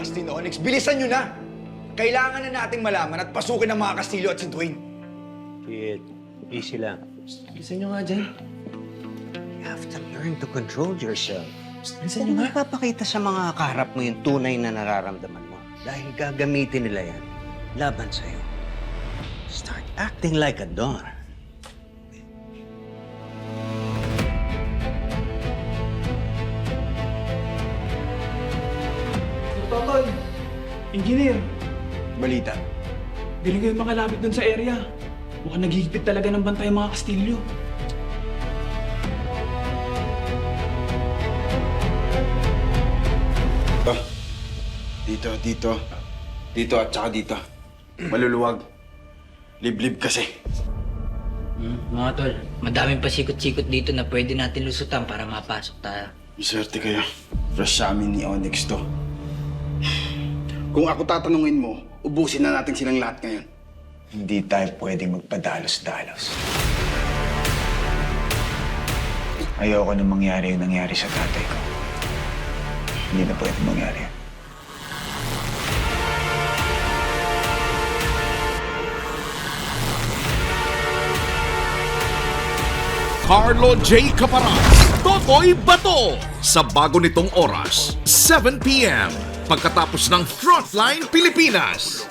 Dustin, Onyx, bilisan nyo na! Kailangan na nating malaman at pasukin ang mga Castillo at si Dwayne. Kid, easy lang. Bilisan nyo nga dyan. You have to learn to control yourself. Bilisan nyo nga. ipapakita sa mga kaharap mo yung tunay na nararamdaman mo. Dahil gagamitin nila yan laban sa'yo. Start acting like a Don. Engineer, Balita. galing kayo makalapit dun sa area. Mukhang naghihigpit talaga ng bantay ang mga Kastilyo. Dito. Dito, dito. Dito at saka dito. Maluluwag. Liblib kasi. Hmm, mga tol, madaming pasikot-sikot dito na pwede natin lusutan para mapasok tayo. Swerte kayo. Fresh sa amin ni Onyx to. Kung ako tatanungin mo, ubusin na natin silang lahat ngayon. Hindi tayo pwedeng magpadalos-dalos. Ayoko na mangyari yung nangyari sa tatay ko. Hindi na pwede mangyari yan. Carlo J. Caparan, Totoy Bato sa bago nitong oras, 7 p.m. Pagkatapos ng Frontline Pilipinas.